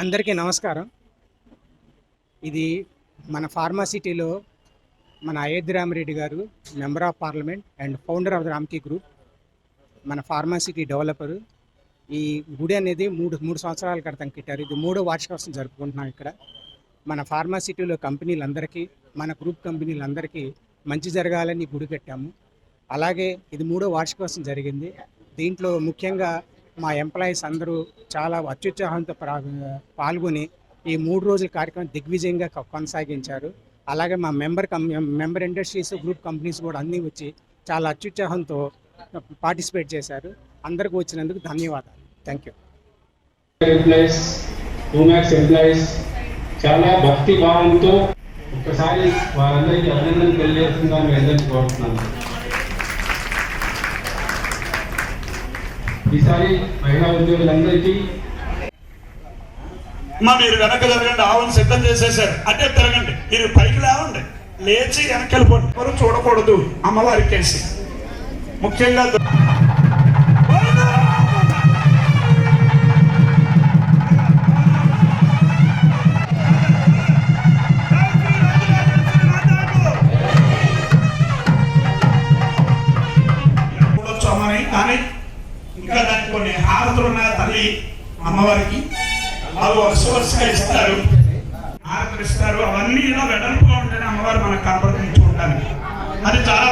అందరికీ నమస్కారం. ఇది మన ఫార్మాసిటీలో మన అయోధ్య రామరెడ్డి గారు member of parliament and founder of the Ramky group మన ఫార్మాసిటీ డెవలపరు. ఈ గుడి అనేది మూడు మూడు సంవత్సరాల క్రితం కట్టారు. ఇది మూడో వార్షికోత్సవం జరుపుకుంటున్నాం ఇక్కడ. మన ఫార్మాసిటీలో కంపెనీలందరికీ మన గ్రూప్ కంపెనీలందరికీ మంచి జరగాలని గుడి కట్టాము. అలాగే ఇది మూడో వార్షికోత్సవం జరిగింది. దీంట్లో ముఖ్యంగా మా ఎంప్లాయీస్ అందరూ చాలా అత్యుత్సాహంతో పాల్గొని ఈ మూడు రోజుల కార్యక్రమం దిగ్విజయంగా కొనసాగించారు. అలాగే మా member cum member industries group companies కూడా అన్నీ వచ్చి చాలా అత్యుత్సాహంతో పార్టిసిపేట్ చేశారు. అందరికి వచ్చినందుకు ధన్యవాదాలు. Thank you. ఎంప్లాయీస్ టూమాక్స్ ఎంప్లాయీస్ చాలా భక్తి భావంతో ఒకసారి వారందరికీ అభినందన తెలియజేస్తుందని అందరికీ కోరుతున్నాను. ఈసారి మహిళా ఉద్యోగులందరికీ అమ్మా మీరు వెనక జరగండి ఆవును సిద్ధం చేసేసారు. అంటే తిరగండి. మీరు పైకి లేవండి. లేచి వెనక్కి వెళ్ళిపోండి. ఎవరు చూడకూడదు అమ్మవారి కేసి. ముఖ్యంగా కానీ కొన్ని హారతులు ఉన్నాయి తల్లి అమ్మవారికి. అవి వరుస వరుసగా ఇస్తారు. హారతులు ఇస్తారు. అవన్నీ ఇలా వెడల్పుగా ఉంటేనే అమ్మవారు మనకు కనపడుతుంది చూడడానికి అది చాలా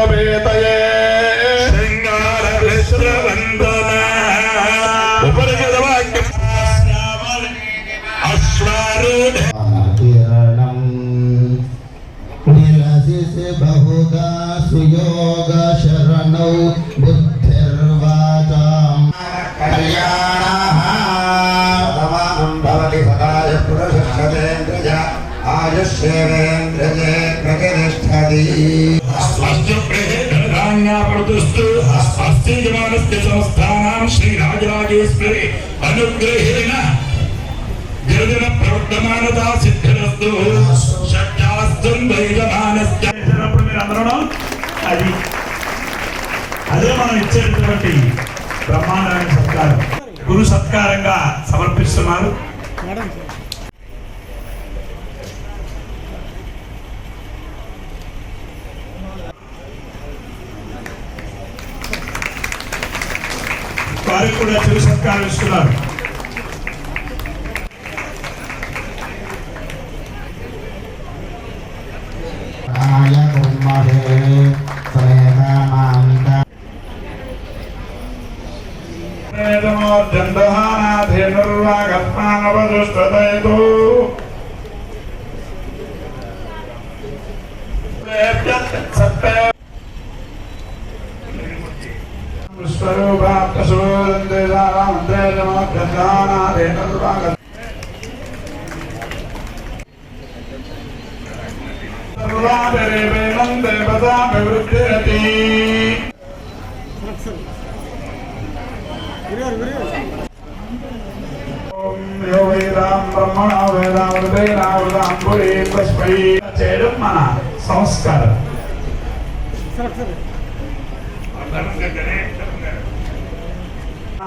శ్రీరంగమేతయే శృంగారవందన ఉపరిగతవాక్యం అశ్వారూఢ. బహుగా సుయోగ శరణౌ బుద్ధిర్వాచాం కళ్యాణాభవతి సదాయ పురుషేంద్రజ ఆయుష్యేంద్రజే ప్రతిష్టది ప్రజ్ఞాపడుతూ అస్పష్టీయమానస్య సంస్థానం శ్రీరాజరాజేశ్వరి అనుగ్రహేణ గిరిజన ప్రవర్తమానత అదే మనం ఇచ్చేటువంటి బ్రహ్మాండమైన సత్కారం. గురు సత్కారంగా సమర్పిస్తున్నారు. వారికి కూడా చిరు సత్కారం ఇస్తున్నారు. నమ గంగానాథే నమ సర్వాదరే వేమందే పదామి వృద్ధిరతి యో వేదాం బ్రహ్మణ వేదాం మన సంస్కారం సరే సరే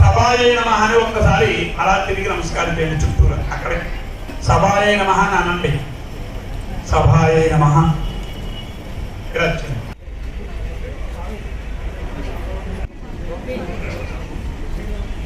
సభాయే నమ అని ఒక్కసారి అలా తిరిగి నమస్కారం చేయండి చుట్టూరా అక్కడే. సభాయే నమహ అని అనండి. సభాయే నమ.